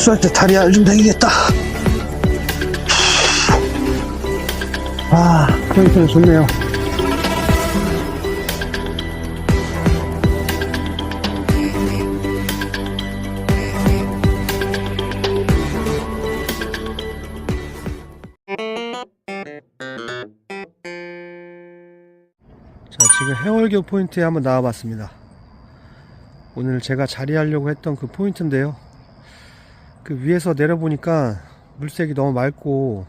철수할 때 다리 알좀 당기겠다. 아, 포인트는 좋네요. 자, 지금 해월교 포인트에 한번 나와봤습니다. 오늘 제가 자리하려고 했던 그 포인트인데요. 그 위에서 내려보니까 물색이 너무 맑고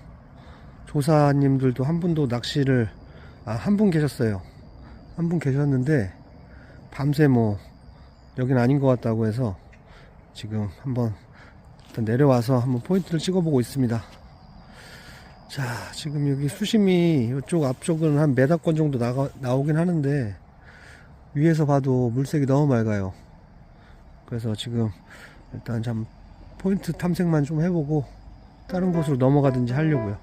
조사님들도 한 분도 낚시를 아, 한 분 계셨어요. 한 분 계셨는데 밤새 뭐 여긴 아닌 것 같다고 해서 지금 한번 일단 내려와서 한번 포인트를 찍어보고 있습니다. 자, 지금 여기 수심이 이쪽 앞쪽은 한 메다권 정도 나가, 나오긴 하는데 위에서 봐도 물색이 너무 맑아요. 그래서 지금 일단 참 포인트 탐색만 좀 해보고 다른 곳으로 넘어가든지 하려고요.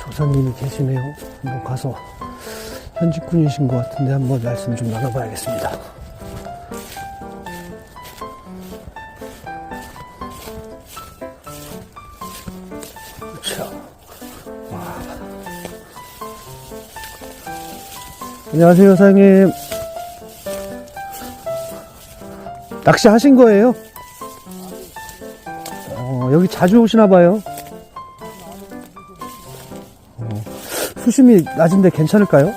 조사님이 계시네요. 한번 가서 현직군이신 것 같은데 한번 말씀 좀 나눠봐야겠습니다. 안녕하세요, 사장님. 낚시 하신 거예요? 어, 여기 자주 오시나 봐요. 수심이 낮은데 괜찮을까요?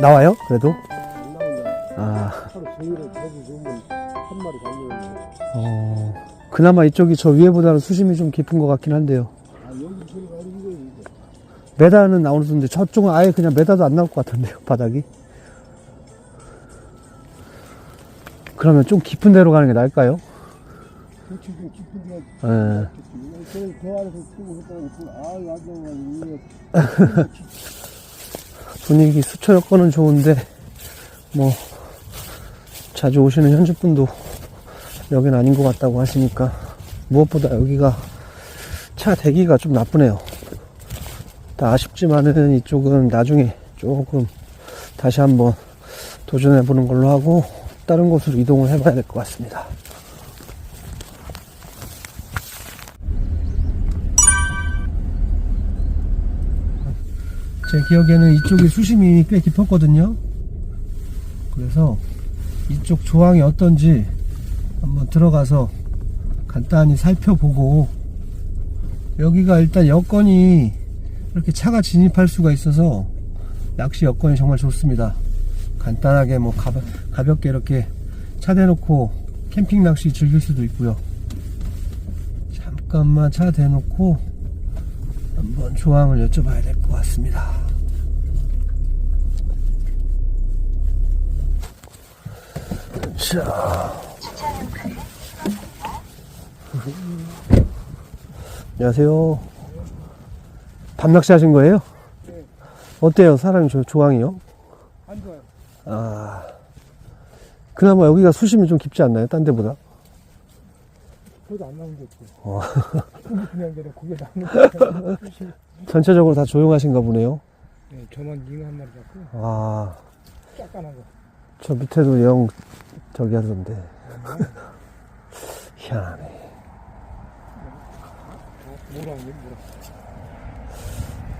나와요? 그래도? 아, 어, 그나마 이쪽이 저 위에보다는 수심이 좀 깊은 것 같긴 한데요. 메다는 나오는데 저쪽은 아예 그냥 메다도 안 나올 것 같은데요, 바닥이. 그러면 좀 깊은 데로 가는 게 나을까요? 예. 분위기 수초 여건은 좋은데 뭐 자주 오시는 현지분도 여긴 아닌 것 같다고 하시니까 무엇보다 여기가 차 대기가 좀 나쁘네요. 다 아쉽지만은 이쪽은 나중에 조금 다시 한번 도전해 보는 걸로 하고 다른 곳으로 이동을 해 봐야 될 것 같습니다. 제 기억에는 이쪽이 수심이 꽤 깊었거든요. 그래서 이쪽 조항이 어떤지 한번 들어가서 간단히 살펴보고 여기가 일단 여건이 이렇게 차가 진입할 수가 있어서 낚시 여건이 정말 좋습니다. 간단하게 뭐 가벼, 가볍 게 이렇게 차 대놓고 캠핑 낚시 즐길 수도 있고요. 잠깐만 차 대놓고 한번 조항을 여쭤봐야 될 것 같습니다. 자. 안녕하세요. 밤낚시 하신 거예요? 네. 어때요? 사람이 저 조항이요? 안 좋아요. 아. 그나마 여기가 수심이 좀 깊지 않나요? 딴 데보다? 저도 안 나온 게 없고. 어. 그냥 그냥 고개 나오는 거. 전체적으로 다 조용하신가 보네요. 네, 저만 잉어 한 마리 잡고 아. 쫙깐한 거. 저 밑에도 영 저기 하던데. 희한하네. 뭐라 하는 뭐라.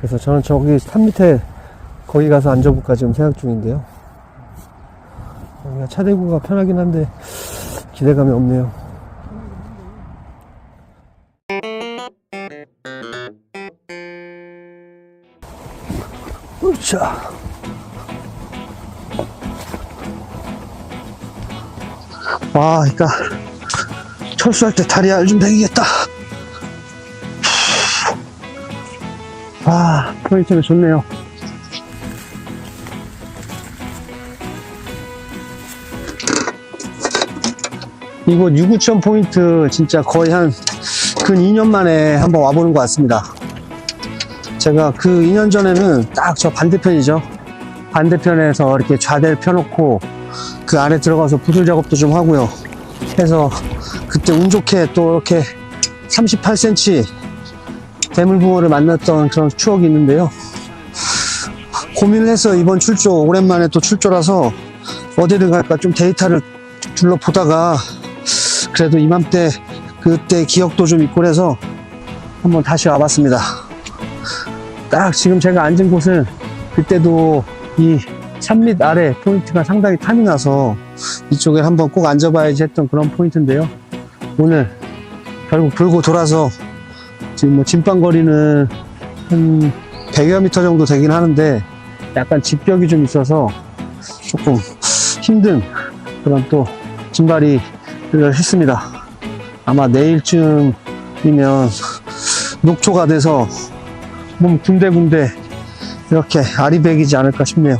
그래서 저는 저기 산 밑에 거기 가서 앉아볼까 지금 생각 중인데요. 여기가 차 대구가 편하긴 한데 기대감이 없네요. 으쌰. 와, 그러니까 철수할 때 다리 알좀 당기겠다. 아, 포인트는 좋네요. 이곳 유구천 포인트 진짜 거의 한 근 2년 만에 한번 와보는 것 같습니다. 제가 그 2년 전에는 딱 저 반대편이죠. 반대편에서 이렇게 좌대를 펴놓고 그 안에 들어가서 부술 작업도 좀 하고요. 해서 그때 운 좋게 또 이렇게 38cm 대물붕어를 만났던 그런 추억이 있는데요. 고민을 해서 이번 출조, 오랜만에 또 출조라서 어디를 갈까 좀 데이터를 둘러보다가 그래도 이맘때 그때 기억도 좀 있고 그래서 한번 다시 와봤습니다. 딱 지금 제가 앉은 곳은 그때도 이 산밑 아래 포인트가 상당히 탐이 나서 이쪽에 한번 꼭 앉아봐야지 했던 그런 포인트인데요. 오늘 결국 돌고 돌아서 지금 뭐 진빵거리는 한 100여 미터 정도 되긴 하는데 약간 집벽이 좀 있어서 조금 힘든 그런 또 진발이를 했습니다. 아마 내일쯤이면 녹초가 돼서 몸 군데군데 이렇게 아리백이지 않을까 싶네요.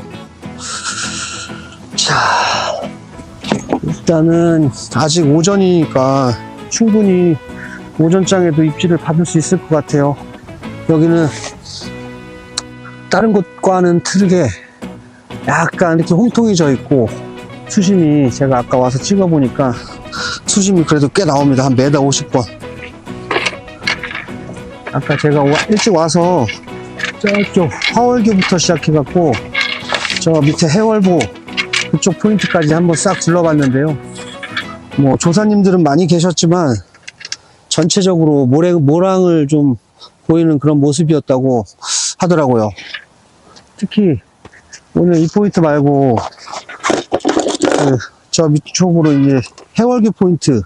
자, 일단은 아직 오전이니까 충분히 오전장에도 입질을 받을 수 있을 것 같아요. 여기는 다른 곳과는 틀게 약간 이렇게 홍통이 져 있고 수심이 제가 아까 와서 찍어보니까 수심이 그래도 꽤 나옵니다. 한 메다 50번. 아까 제가 와- 일찍 와서 저쪽 화월교부터 시작해갖고 저 밑에 해월보 그쪽 포인트까지 한번 싹 둘러봤는데요. 뭐 조사님들은 많이 계셨지만 전체적으로 모래, 모랑을 좀 보이는 그런 모습이었다고 하더라고요. 특히 오늘 이 포인트 말고 그 저 밑쪽으로 이제 해월교 포인트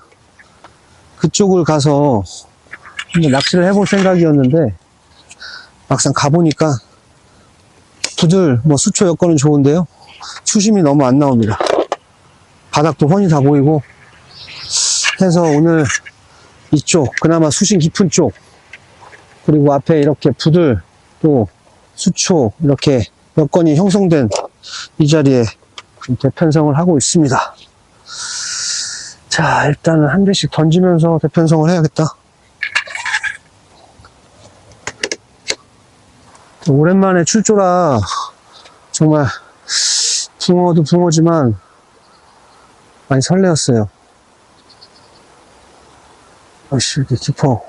그쪽을 가서 낚시를 해볼 생각이었는데 막상 가보니까 부들 뭐 수초 여건은 좋은데요 수심이 너무 안 나옵니다 바닥도 훤히 다 보이고 해서 오늘 이쪽 그나마 수심 깊은 쪽 그리고 앞에 이렇게 부들 또 수초 이렇게 여건이 형성된 이 자리에 좀 대편성을 하고 있습니다 자 일단은 한 대씩 던지면서 대편성을 해야겠다 오랜만에 출조라 정말 붕어도 붕어지만 많이 설레었어요. 아씨 이렇게 깊어.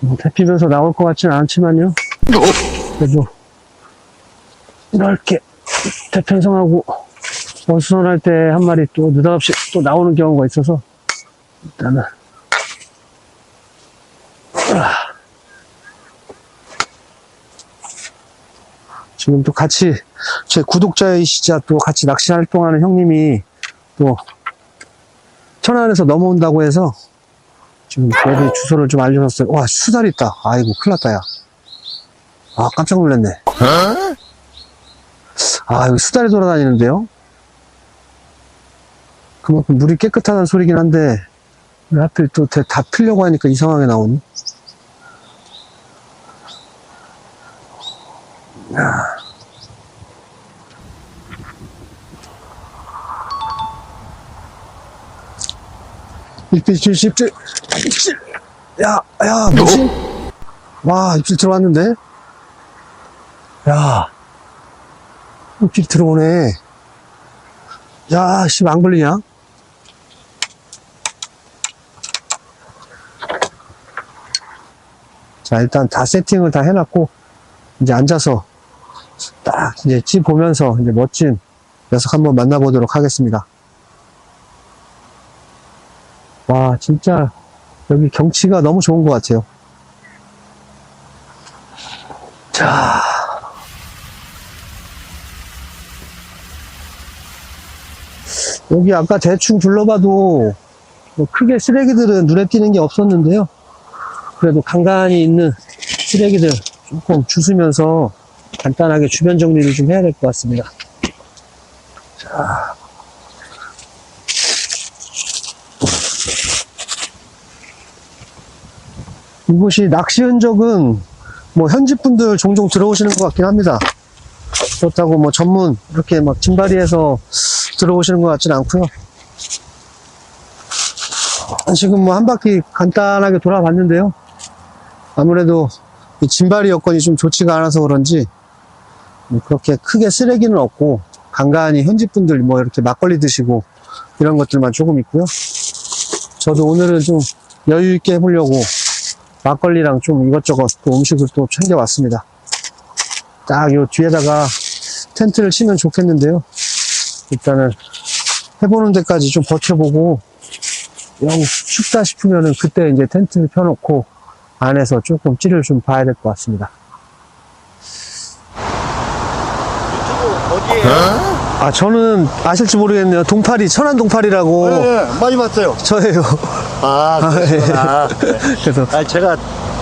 뭐 대피면서 나올 것 같지는 않지만요. 그래도 이렇게 대편성하고 어수선할 때 한 마리 또 느닷없이 또 나오는 경우가 있어서 일단은 지금 또 같이 제 구독자이시자 또 같이 낚시 활동하는 형님이 또 천안에서 넘어온다고 해서 지금 여기 주소를 좀 알려줬어요. 와 수달 있다. 아이고 큰일 났다 야. 아 깜짝 놀랐네. 아 여기 수달이 돌아다니는데요. 그만큼 물이 깨끗하다는 소리긴 한데 왜 하필 또다 풀려고 하니까 이상하게 나오니? 야. 입질, 입질, 입질, 입질. 야, 야, 뭐지? 와, 입질 들어왔는데? 야, 입질 들어오네. 야, 씨, 안 걸리냐? 자, 일단 다 세팅을 다 해놨고, 이제 앉아서 딱 이제 집 보면서 이제 멋진 녀석 한번 만나보도록 하겠습니다. 와, 진짜 여기 경치가 너무 좋은 것 같아요. 자. 여기 아까 대충 둘러봐도 뭐 크게 쓰레기들은 눈에 띄는 게 없었는데요. 그래도 간간히 있는 쓰레기들 조금 주스면서 간단하게 주변 정리를 좀 해야 될 것 같습니다. 자. 이곳이 낚시 흔적은 뭐 현지 분들 종종 들어오시는 것 같긴 합니다. 그렇다고 뭐 전문 이렇게 막 진바리해서 들어오시는 것 같지는 않고요. 지금 뭐 한 바퀴 간단하게 돌아봤는데요. 아무래도 이 진발이 여건이 좀 좋지가 않아서 그런지 뭐 그렇게 크게 쓰레기는 없고 간간히 현지 분들 뭐 이렇게 막걸리 드시고 이런 것들만 조금 있고요. 저도 오늘은 좀 여유 있게 해보려고 막걸리랑 좀 이것저것 또 음식을 또 챙겨왔습니다. 딱 요 뒤에다가 텐트를 치면 좋겠는데요. 일단은 해보는 데까지 좀 버텨보고 영 춥다 싶으면은 그때 이제 텐트를 펴놓고 안에서 조금 찌를 좀 봐야 될 것 같습니다. 어디에요? 아 저는 아실지 모르겠네요. 동파리 천안 동파리라고 네, 많이 봤어요. 저예요. 아, 그러시구나. 네. 그래서 아, 제가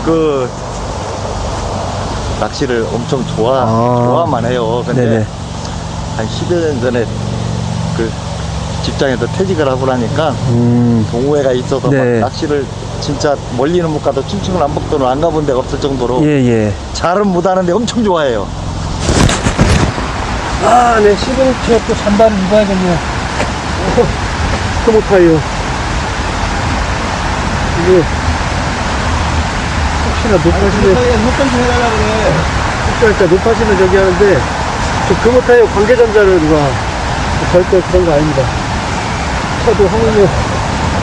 그 낚시를 엄청 좋아, 아. 좋아만 해요. 근데 네네. 한 10여 년 전에 그 직장에서 퇴직을 하고 나니까 음 동호회가 있어서 네. 막 낚시를 진짜 멀리는 못 가도 춘천 남북도는 안 가본 데가 없을 정도로 예 예. 잘은 못 하는데 엄청 좋아해요. 아, 네, 시그니처 또 잠바를 입어야겠네요. 어, 스모타이어. 이게, 혹시나 높아지면, 헛간지 해달라고 그래. 혹시나 높아지면 저기 하는데, 저 금호타이어 관계전자를 누가 걸거 그런 거 아닙니다. 차도 한국요,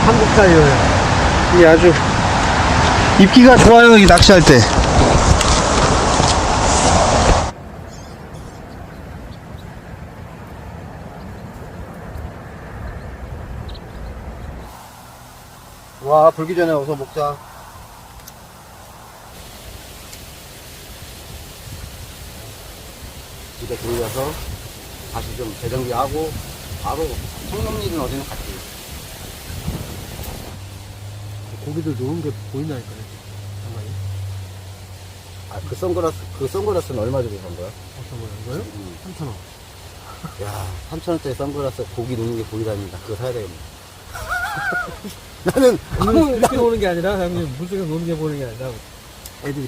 한국 타이어예요. 이게 아주, 입기가 좋아요, 이 낚시할 때. 와 불기 전에 어서 먹자 집에 들려서 다시 좀 재정비하고 바로 청룡리는 어디는 갔지 고기들 놓은 게 보이나니까요. 잠깐만요. 아그 선글라스 그 선글라스는 얼마 주고 산 거야? 어떤 거요? 이거요? 3,000원. 야 3천원짜리 선글라스 고기 놓는 게 보이다니다 그거 사야 되겠네 나는 아무 이렇게 노는 게 아니라 형님 물속에 노는 게 보는 게 아니라 애들이 이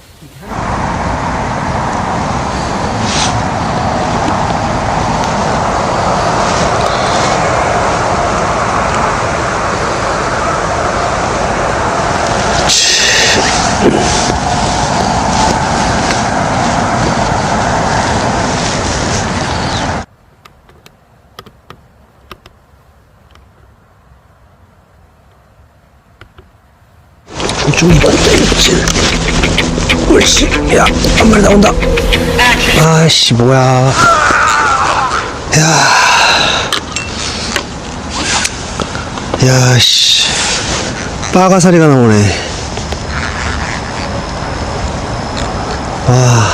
옳지. 옳지. 야한 마리 나온다. 아씨 뭐야. 야. 야씨. 빠가사리가 나오네. 와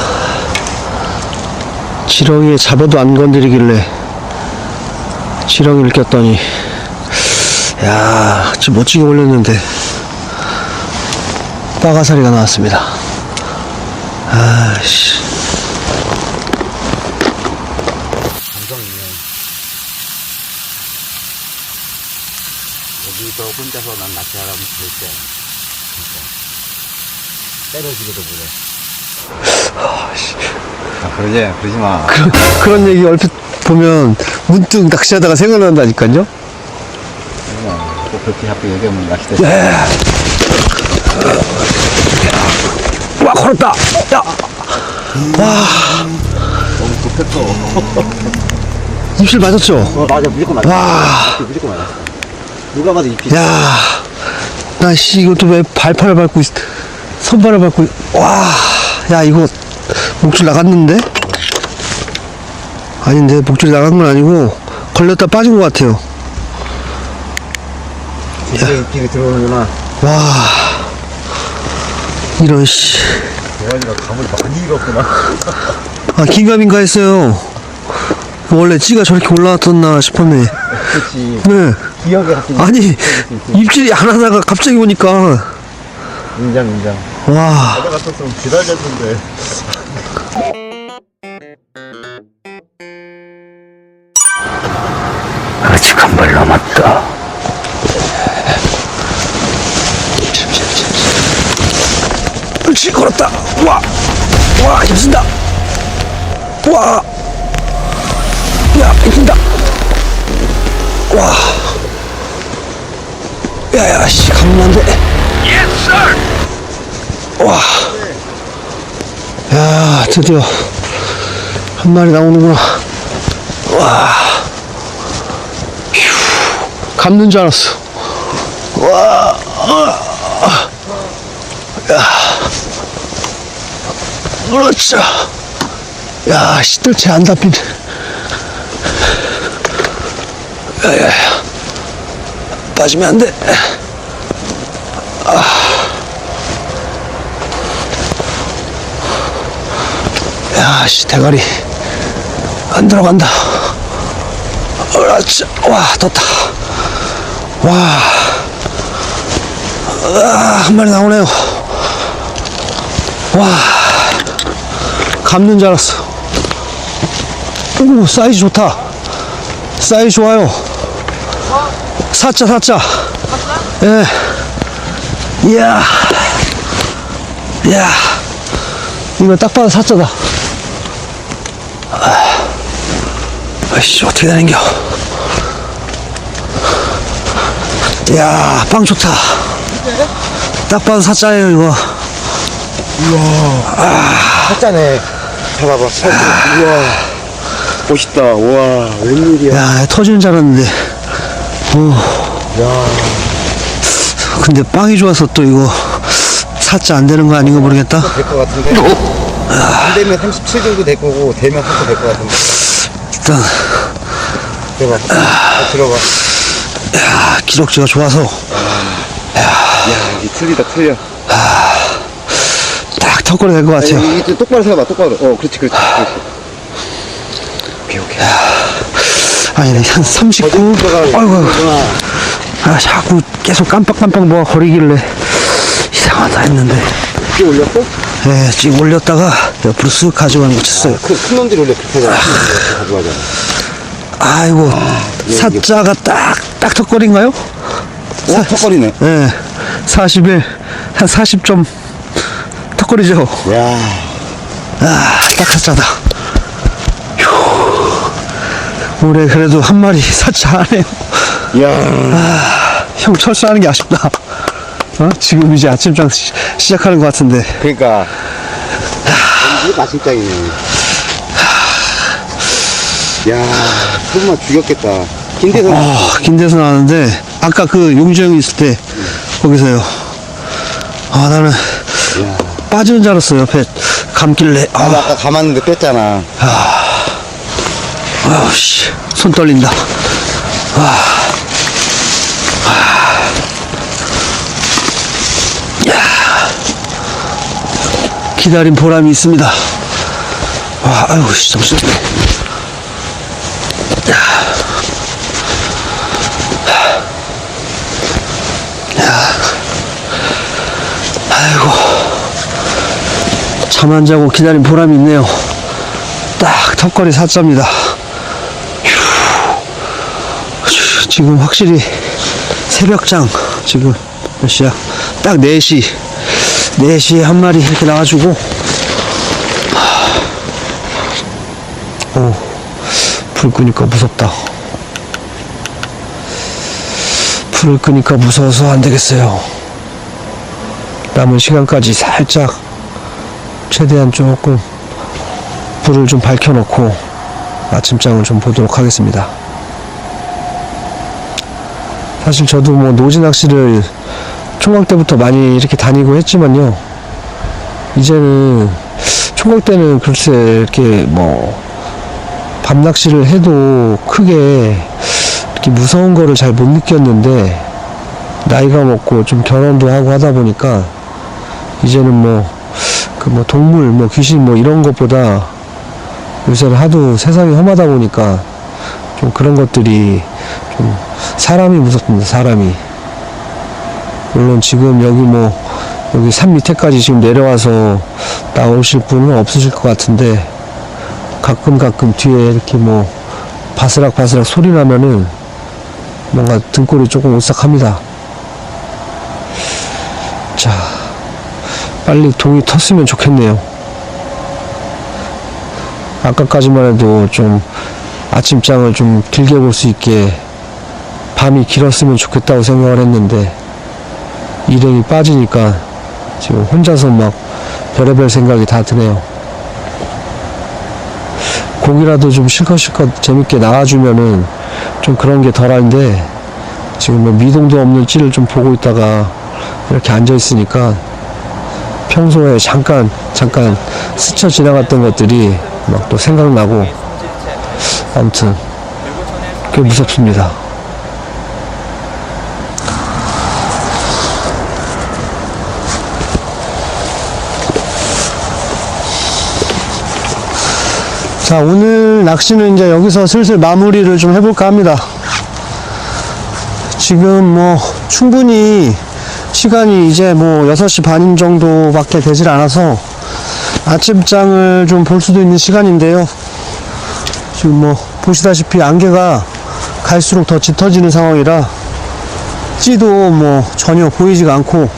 지렁이에 잡아도 안 건드리길래 지렁이를 꼈더니. 야 지금 멋지게 올렸는데 빠가사리가 나왔습니다. 아씨. 여기서 혼자서 난 낚시하라면 절대 진짜 때려주기도 그래 그러지, 그러지 마. 그런, 그런 얘기 얼핏 보면 문득 낚시하다가 생각난다니까요? 꼭 그렇게 자꾸 얘기하면 낚시대. 와, 걸었다! 야! 너무 급했어. 입술 맞았죠? 어, 맞아, 무조건 맞아. 와. 무조건 맞아. 누가 봐도 입이. 야, 나 씨, 이것도 왜 발판을 밟고, 있, 손발을 밟고, 있- 와, 야, 이거 목줄 나갔는데? 아닌데, 목줄이 나간 건 아니고, 걸렸다 빠진 것 같아요. 이제 입이 들어오는구나. 와, 이런, 씨. 대환이가 감을 많이 잃었구나. 아, 긴가민가 했어요. 원래 찌가 저렇게 올라왔었나 싶었네. 그렇지. 네. 기억에 같은 아니, 입질이 안 하다가 갑자기 오니까, 인장, 인장. 와. 내가 같았으면 기다렸을 텐데. 와, 힘쓴다. 와, 야, 힘쓴다. 와, 야, 야, 씨, 가면 안 돼. 와, 와, 드디어 한 마리 나오는구나. 와. 휴, 감는 줄 알았어. 와. 아. 야. 그렇죠. 야, 시들채 안 잡히네. 야, 야, 야. 빠지면 안 돼. 야, 씨, 대가리. 안 들어간다. 그렇지. 와, 떴다. 와. 아, 한 마리 나오네요. 와. 감는 줄 알았어. 오, 사이즈 좋다. 사이즈 좋아요. 사자, 사자. 예. 이야. 이야. 이거 딱 봐도 사자다. 아이씨, 어떻게 되는겨. 이야, 빵 좋다. 딱 봐도 사자예요, 이거. 샀잖아. 봐봐봐. 우와. 멋있다. 우와. 웬일이야. 야, 터지는 줄 알았는데. 어. 근데 빵이 좋아서 또 이거 사자 안 되는 거 아닌가 모르겠다. 될 것 같은데. 안 되면 37 정도 될 거고, 되면 4도 될것 같은데. 일단, 들어봐. 아, 들어봐. 야, 기록지가 좋아서 야, 이게 틀리다, 틀려. 딱 턱걸이 될 것 같아요. 아니, 이게 똑바로 세워봐, 똑바로. 어, 그렇지, 그렇지. 그렇지. 오케이, 오케이. 아니, 한 39. 아이고, 아이고. 아, 자꾸 계속 깜빡깜빡 뭐가 거리길래 이상하다 했는데. 이게 올렸어? 예, 지금 올렸다가 옆으로 쓱 가져가는 거 쳤어요. 그, 큰 놈들이 원래 그렇게 하잖아. 가져가잖아. 아이고, 사자가 딱, 딱 턱걸이인가요? 어, 턱걸이네. 예, 41, 한 40점 턱걸이죠. 야 아, 딱 사자다. 휴. 올해 그래도 한 마리 사자 하네요. 야형 철수하는 게 아쉽다. 어? 지금 이제 아침장 시, 시작하는 것 같은데. 그러니까. 이게 맛있장이네. 야 소금만 죽였겠다. 김대선. 아, 김대선 나왔는데, 아까 그 용주 형이 있을 때, 거기서요. 아, 나는 야. 빠지는 줄 알았어, 옆에 감길래. 아, 아, 아까 감았는데 뺐잖아. 아우, 씨. 손 떨린다. 와. 야. 기다린 보람이 있습니다. 와, 아유, 씨, 잠시만. 야. 야. 아이고. 잠안 자고 기다린 보람이 있네요. 딱 턱걸이 사자입니다. 휴, 지금 확실히 새벽장 지금 몇 시야? 딱 4시 4시에 한 마리 이렇게 나와주고 오, 불 끄니까 무섭다. 불을 끄니까 무서워서 안 되겠어요. 남은 시간까지 살짝 최대한 조금 불을 좀 밝혀놓고 아침장을 좀 보도록 하겠습니다. 사실 저도 뭐 노지 낚시를 총각 때부터 많이 이렇게 다니고 했지만요. 이제는 총각 때는 글쎄 이렇게 뭐 밤낚시를 해도 크게 이렇게 무서운 거를 잘 못 느꼈는데 나이가 먹고 좀 결혼도 하고 하다 보니까 이제는 뭐 그 뭐 동물 뭐 귀신 뭐 이런 것보다 요새는 하도 세상이 험하다 보니까 좀 그런 것들이 좀 사람이 무섭습니다 사람이 물론 지금 여기 뭐 여기 산 밑에까지 지금 내려와서 나오실 분은 없으실 것 같은데 가끔 가끔 뒤에 이렇게 뭐 바스락 바스락 소리 나면은 뭔가 등골이 조금 오싹합니다. 빨리 동이 텄으면 좋겠네요. 아까까지만 해도 좀 아침장을 좀 길게 볼 수 있게 밤이 길었으면 좋겠다고 생각을 했는데 일행이 빠지니까 지금 혼자서 막 별의별 생각이 다 드네요. 고기라도 좀 실컷실컷 재밌게 나와주면은 좀 그런 게 덜한데 지금 뭐 미동도 없는 찌를 좀 보고 있다가 이렇게 앉아 있으니까 평소에 잠깐 잠깐 스쳐 지나갔던 것들이 막 또 생각나고 아무튼 꽤 무섭습니다. 자, 오늘 낚시는 이제 여기서 슬슬 마무리를 좀 해볼까 합니다. 지금 뭐 충분히 시간이 이제 뭐 6시 반인 정도밖에 되질 않아서 아침장을 좀 볼 수도 있는 시간인데요. 지금 뭐 보시다시피 안개가 갈수록 더 짙어지는 상황이라 찌도 뭐 전혀 보이지가 않고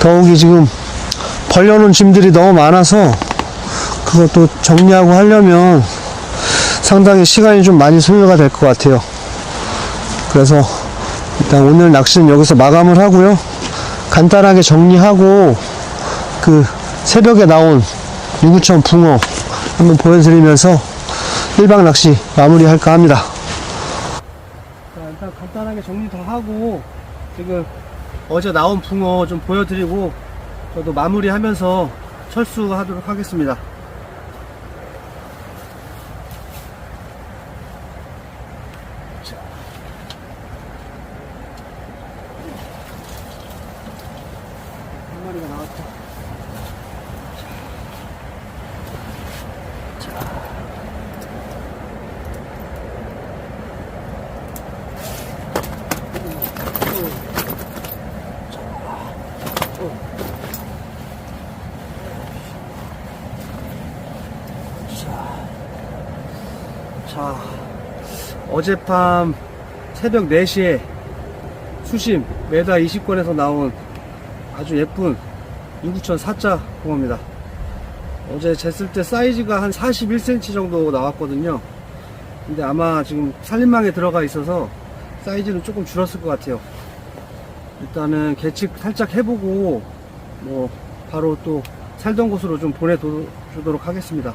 더욱이 지금 벌려놓은 짐들이 너무 많아서 그것도 정리하고 하려면 상당히 시간이 좀 많이 소요가 될 것 같아요. 그래서 일단 오늘 낚시는 여기서 마감을 하고요. 간단하게 정리하고 그 새벽에 나온 유구천 붕어 한번 보여드리면서 1박 낚시 마무리할까 합니다. 자, 일단 간단하게 정리 더 하고 지금 어제 나온 붕어 좀 보여드리고 저도 마무리하면서 철수하도록 하겠습니다. 한 마리가 나왔다. 자, 어젯밤 새벽 4시에 수심 메다 20권에서 나온 아주 예쁜 인구천 사자 붕어입니다. 어제 쟀을 때 사이즈가 한 41cm 정도 나왔거든요. 근데 아마 지금 살림망에 들어가 있어서 사이즈는 조금 줄었을 것 같아요. 일단은 계측 살짝 해보고 뭐 바로 또 살던 곳으로 좀 보내주도록 하겠습니다.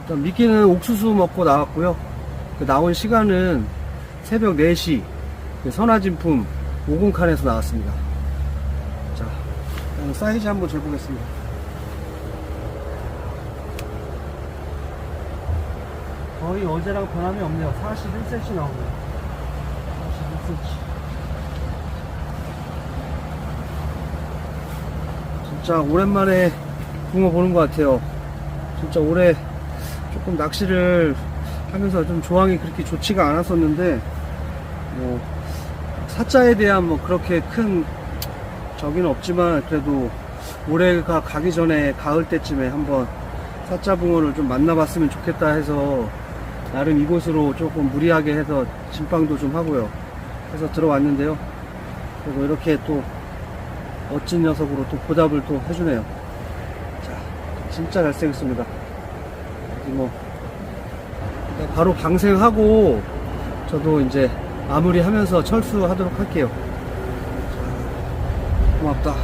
일단 미끼는 옥수수 먹고 나왔고요. 그 나온 시간은 새벽 4시 그 선화진품 50칸에서 나왔습니다. 자, 사이즈 한번 재보겠습니다. 거의 어제랑 변함이 없네요. 41cm 나오네요. 41cm. 진짜 오랜만에 붕어 보는 것 같아요. 진짜 올해 조금 낚시를 하면서 좀 조항이 그렇게 좋지가 않았었는데, 뭐, 사자에 대한 뭐 그렇게 큰 적이는 없지만 그래도 올해가 가기 전에 가을 때쯤에 한번 사자 붕어를 좀 만나봤으면 좋겠다 해서 나름 이곳으로 조금 무리하게 해서 진방도 좀 하고요. 해서 들어왔는데요. 그리고 이렇게 또 멋진 녀석으로 또 보답을 또 해주네요. 자, 진짜 잘생겼습니다. 뭐 네, 바로 방생하고 저도 이제 마무리하면서 철수하도록 할게요. 자, 고맙다.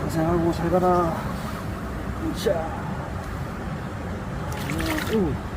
방생하고 잘 가라. 자. 음.